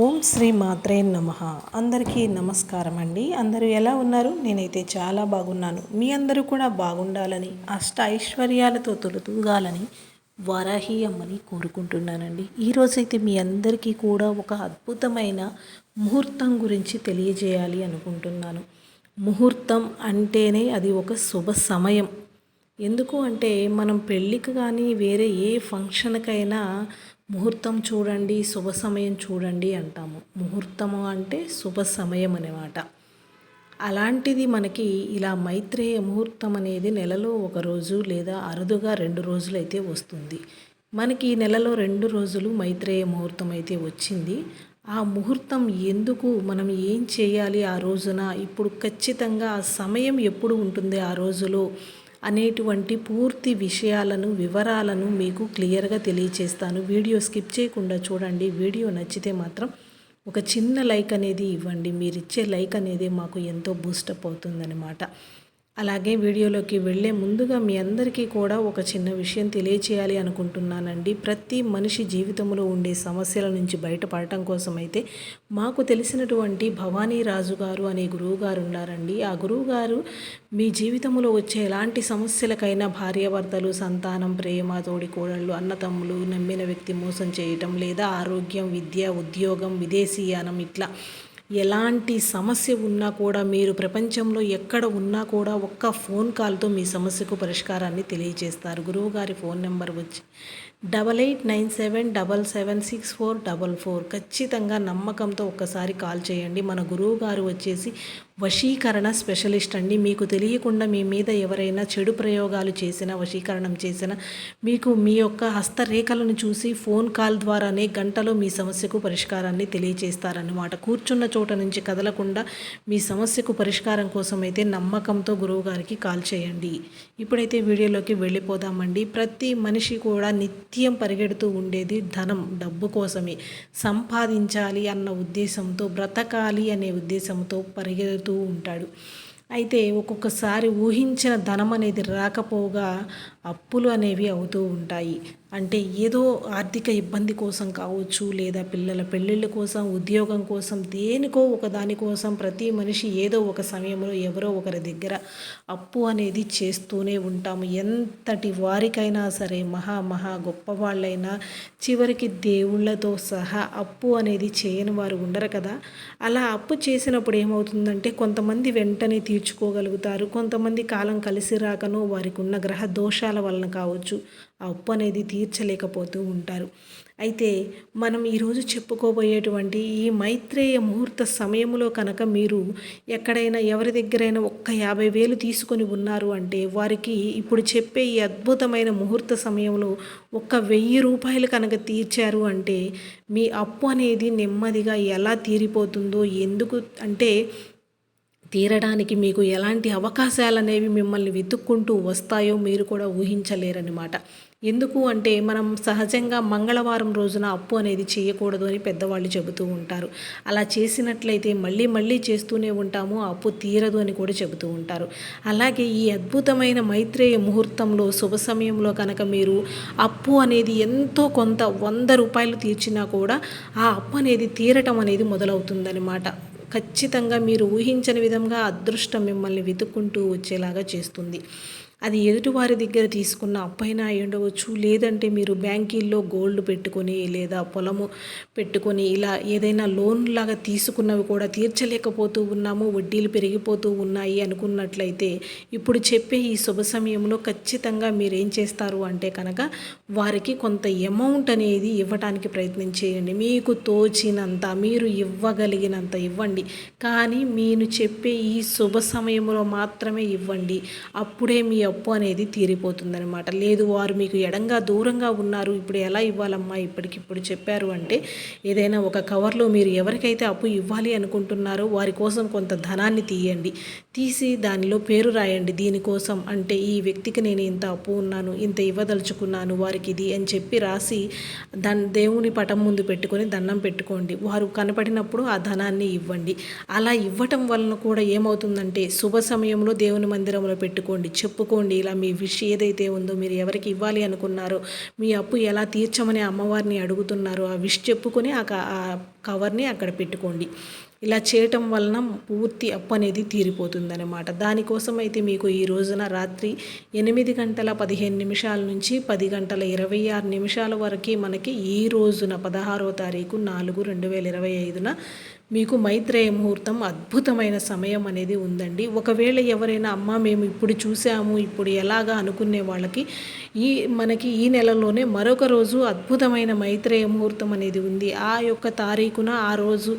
ఓం శ్రీ మాత్రే నమ. అందరికీ నమస్కారం అండి. అందరూ ఎలా ఉన్నారు? నేనైతే చాలా బాగున్నాను. మీ అందరూ కూడా బాగుండాలని అష్ట ఐశ్వర్యాలతో తొలుతూగాలని వరాహి అమ్మని కోరుకుంటున్నానండి. ఈరోజైతే మీ అందరికీ కూడా ఒక అద్భుతమైన ముహూర్తం గురించి తెలియజేయాలి అనుకుంటున్నాను. ముహూర్తం అంటేనే అది ఒక శుభ సమయం. ఎందుకు అంటే మనం పెళ్ళికి కానీ వేరే ఏ ఫంక్షన్కైనా ముహూర్తం చూడండి శుభ సమయం చూడండి అంటాము. ముహూర్తము అంటే శుభ సమయం అనమాట అలాంటిది మనకి ఇలా మైత్రేయ ముహూర్తం అనేది నెలలో ఒక రోజు లేదా అరుదుగా రెండు రోజులు అయితే వస్తుంది. మనకి ఈ నెలలో రెండు రోజులు మైత్రేయ ముహూర్తం అయితే వచ్చింది. ఆ ముహూర్తం ఎందుకు మనం ఏం చేయాలి ఆ రోజున? ఇప్పుడు ఖచ్చితంగా ఆ సమయం ఎప్పుడు ఉంటుంది ఆ రోజులో? అనేటువంటి పూర్తి విషయాలను వివరాలను మీకు క్లియర్గా తెలియచేస్తాను. వీడియో స్కిప్ చేయకుండా చూడండి. వీడియో నచ్చితే మాత్రం ఒక చిన్న లైక్ అనేది ఇవ్వండి. మీరు ఇచ్చే లైక్ అనేది మాకు ఎంతో బూస్టప్ అవుతుందన్నమాట. అలాగే వీడియోలోకి వెళ్ళే ముందుగా మీ అందరికీ కూడా ఒక చిన్న విషయం తెలియచేయాలి అనుకుంటున్నానండి. ప్రతి మనిషి జీవితంలో ఉండే సమస్యల నుంచి బయటపడటం కోసం అయితే మాకు తెలిసినటువంటి భవానీ రాజు గారు అనే గురువు గారు ఉన్నారండి. ఆ గురువు గారు మీ జీవితంలో వచ్చే ఎలాంటి సమస్యలకైనా భార్యాభర్తలు సంతానం ప్రేమ తోడి కోడళ్ళు అన్నతమ్ములు నమ్మిన వ్యక్తి మోసం చేయటం లేదా ఆరోగ్యం విద్య ఉద్యోగం విదేశీయానం ఇట్లా ఎలాంటి సమస్య ఉన్నా కూడా మీరు ప్రపంచంలో ఎక్కడ ఉన్నా కూడా ఒక్క ఫోన్ కాల్తో మీ సమస్యకు పరిష్కారాన్ని తెలియజేస్తారు. గురువుగారి ఫోన్ నెంబర్ వచ్చి double eight nine seven double seven six four double four ఖచ్చితంగా నమ్మకంతో ఒక్కసారి కాల్ చేయండి. మన గురువు గారు వచ్చేసి వశీకరణ స్పెషలిస్ట్ అండి. మీకు తెలియకుండా మీ మీద ఎవరైనా చెడు ప్రయోగాలు చేసినా వశీకరణం చేసినా మీకు మీ యొక్క హస్తరేఖలను చూసి ఫోన్ కాల్ ద్వారానే గంటలో మీ సమస్యకు పరిష్కారాన్ని తెలియజేస్తారన్నమాట కూర్చున్న చోట నుంచి కదలకుండా మీ సమస్యకు పరిష్కారం కోసం అయితే నమ్మకంతో గురువు గారికి కాల్ చేయండి. ఇప్పుడైతే వీడియోలోకి వెళ్ళిపోదామండి. ప్రతి మనిషి కూడా నిత్య నిత్యం పరిగెడుతూ ఉండేది ధనం డబ్బు కోసమే. సంపాదించాలి అన్న ఉద్దేశంతో బ్రతకాలి అనే ఉద్దేశంతో పరిగెడుతూ ఉంటాడు. అయితే ఒక్కొక్కసారి ఊహించిన ధనం అనేది రాకపోగా అప్పులు అనేవి అవుతూ ఉంటాయి. అంటే ఏదో ఆర్థిక ఇబ్బంది కోసం కావచ్చు లేదా పిల్లల పెళ్ళిళ్ళ కోసం ఉద్యోగం కోసం దేనికో ఒక దానికోసం ప్రతి మనిషి ఏదో ఒక సమయంలో ఎవరో ఒకరి దగ్గర అప్పు అనేది చేస్తూనే ఉంటాము. ఎంతటి వారికైనా సరే మహా మహా గొప్ప వాళ్ళైనా చివరికి దేవుళ్ళతో సహా అప్పు అనేది చేయని వారు ఉండరు కదా. అలా అప్పు చేసినప్పుడు ఏమవుతుందంటే కొంతమంది వెంటనే తీర్చుకోగలుగుతారు. కొంతమంది కాలం కలిసి రాకను వారికి ఉన్న గ్రహ దోషాల వలన కావచ్చు ఆ అప్పు అనేది తీర్చలేకపోతూ ఉంటారు. అయితే మనం ఈరోజు చెప్పుకోబోయేటువంటి ఈ మైత్రేయ ముహూర్త సమయంలో కనుక మీరు ఎక్కడైనా ఎవరి దగ్గరైనా ఒక్క యాభై వేలు తీసుకొని ఉన్నారు అంటే వారికి ఇప్పుడు చెప్పే ఈ అద్భుతమైన ముహూర్త సమయంలో ఒక్క వెయ్యి రూపాయలు కనుక తీర్చారు అంటే మీ అప్పు అనేది నెమ్మదిగా ఎలా తీరిపోతుందో ఎందుకు అంటే తీరడానికి మీకు ఎలాంటి అవకాశాలు అనేవి మిమ్మల్ని వెతుక్కుంటూ వస్తాయో మీరు కూడా ఊహించలేరన్నమాట. ఎందుకు అంటే మనం సహజంగా మంగళవారం రోజున అప్పు అనేది చేయకూడదు అని పెద్దవాళ్ళు చెబుతూ ఉంటారు. అలా చేసినట్లయితే మళ్ళీ మళ్ళీ చేస్తూనే ఉంటాము అప్పు తీరదు అని కూడా చెబుతూ ఉంటారు. అలాగే ఈ అద్భుతమైన మైత్రేయ ముహూర్తంలో శుభ సమయంలో కనుక మీరు అప్పు అనేది ఎంతో కొంత వంద రూపాయలు తీర్చినా కూడా ఆ అప్పు అనేది తీరటం అనేది మొదలవుతుందనమాట ఖచ్చితంగా మీరు ఊహించని విధంగా అదృష్టం మిమ్మల్ని వెతుక్కుంటూ వచ్చేలాగా చేస్తుంది. అది ఎదుటివారి దగ్గర తీసుకున్న అప్పైనా అయి ఉండవచ్చు లేదంటే మీరు బ్యాంకీల్లో గోల్డ్ పెట్టుకొని లేదా పొలము పెట్టుకొని ఇలా ఏదైనా లోన్ లాగా తీసుకున్నవి కూడా తీర్చలేకపోతూ ఉన్నాము వడ్డీలు పెరిగిపోతూ ఉన్నాయి అనుకున్నట్లయితే ఇప్పుడు చెప్పే ఈ శుభ సమయంలో ఖచ్చితంగా మీరు ఏం చేస్తారు అంటే కనుక వారికి కొంత అమౌంట్ అనేది ఇవ్వడానికి ప్రయత్నం చేయండి. మీకు తోచినంత మీరు ఇవ్వగలిగినంత ఇవ్వండి. కానీ మీరు చెప్పే ఈ శుభ సమయంలో మాత్రమే ఇవ్వండి. అప్పుడే మీ అప్పు అనేది తీరిపోతుందనమాట లేదు వారు మీకు ఎడంగా దూరంగా ఉన్నారు ఇప్పుడు ఎలా ఇవ్వాలమ్మా ఇప్పటికిప్పుడు చెప్పారు అంటే ఏదైనా ఒక కవర్లో మీరు ఎవరికైతే అప్పు ఇవ్వాలి అనుకుంటున్నారో వారి కోసం కొంత ధనాన్ని తీయండి. తీసి దానిలో పేరు రాయండి. దీనికోసం అంటే ఈ వ్యక్తికి నేను ఇంత అప్పు ఉన్నాను ఇంత ఇవ్వదలుచుకున్నాను వారికి ఇది అని చెప్పి రాసి దాని దేవుని పటం ముందు పెట్టుకొని దండం పెట్టుకోండి. వారు కనపడినప్పుడు ఆ ధనాన్ని ఇవ్వండి. అలా ఇవ్వటం వలన కూడా ఏమవుతుందంటే శుభ సమయంలో దేవుని మందిరంలో పెట్టుకోండి. చెప్పుకోండి ఇలా మీ విష్ ఏదైతే ఉందో మీరు ఎవరికి ఇవ్వాలి అనుకున్నారో మీ అప్పు ఎలా తీర్చమని అమ్మవారిని అడుగుతున్నారో ఆ విష్ చెప్పుకొని ఆ కవర్ని అక్కడ పెట్టుకోండి. ఇలా చేయటం వలన పూర్తి అప్పు అనేది తీరిపోతుందనమాట దానికోసం అయితే మీకు ఈ రోజున రాత్రి ఎనిమిది గంటల పదిహేను నిమిషాల నుంచి పది గంటల ఇరవై ఆరు నిమిషాల వరకు మనకి ఈ రోజున పదహారో తారీఖు నాలుగు రెండు వేల ఇరవై ఐదున మీకు మైత్రేయ ముహూర్తం అద్భుతమైన సమయం అనేది ఉందండి. ఒకవేళ ఎవరైనా అమ్మ మేము ఇప్పుడు చూసాము ఇప్పుడు ఎలాగా? అనుకునే వాళ్ళకి ఈ మనకి ఈ నెలలోనే మరొక రోజు అద్భుతమైన మైత్రేయ ముహూర్తం అనేది ఉంది. ఆ యొక్క తారీఖున ఆ రోజు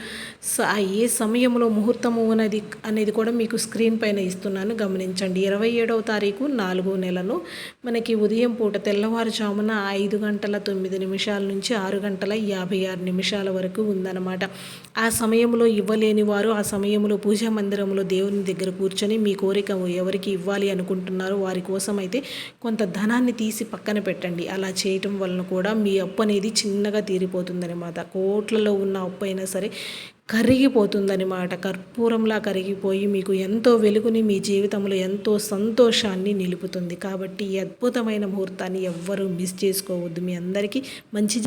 ఏ సమయంలో ముహూర్తము అనేది అనేది కూడా మీకు స్క్రీన్ పైన ఇస్తున్నాను. గమనించండి. ఇరవై ఏడవ తారీఖు నాలుగో నెలను మనకి ఉదయం పూట తెల్లవారుజామున ఐదు గంటల తొమ్మిది నిమిషాల నుంచి ఆరు గంటల యాభై ఆరు నిమిషాల వరకు ఉందన్నమాట. ఆ సమయంలో ఇవ్వలేని వారు ఆ సమయంలో పూజా మందిరంలో దేవుని దగ్గర కూర్చొని మీ కోరిక ఎవరికి ఇవ్వాలి అనుకుంటున్నారో వారి కోసం అయితే కొంత ధనాన్ని తీసి పక్కన పెట్టండి. అలా చేయటం వలన కూడా మీ అప్పు అనేది చిన్నగా తీరిపోతుందన్నమాట. కోట్లలో ఉన్న అప్పు అయినా సరే కరిగిపోతుందనమాట కర్పూరంలా కరిగిపోయి మీకు ఎంతో వెలుగుని మీ జీవితంలో ఎంతో సంతోషాన్ని నిలుపుతుంది. కాబట్టి ఈ అద్భుతమైన ముహూర్తాన్ని ఎవ్వరూ మిస్ చేసుకోవద్దు. మీ అందరికీ మంచి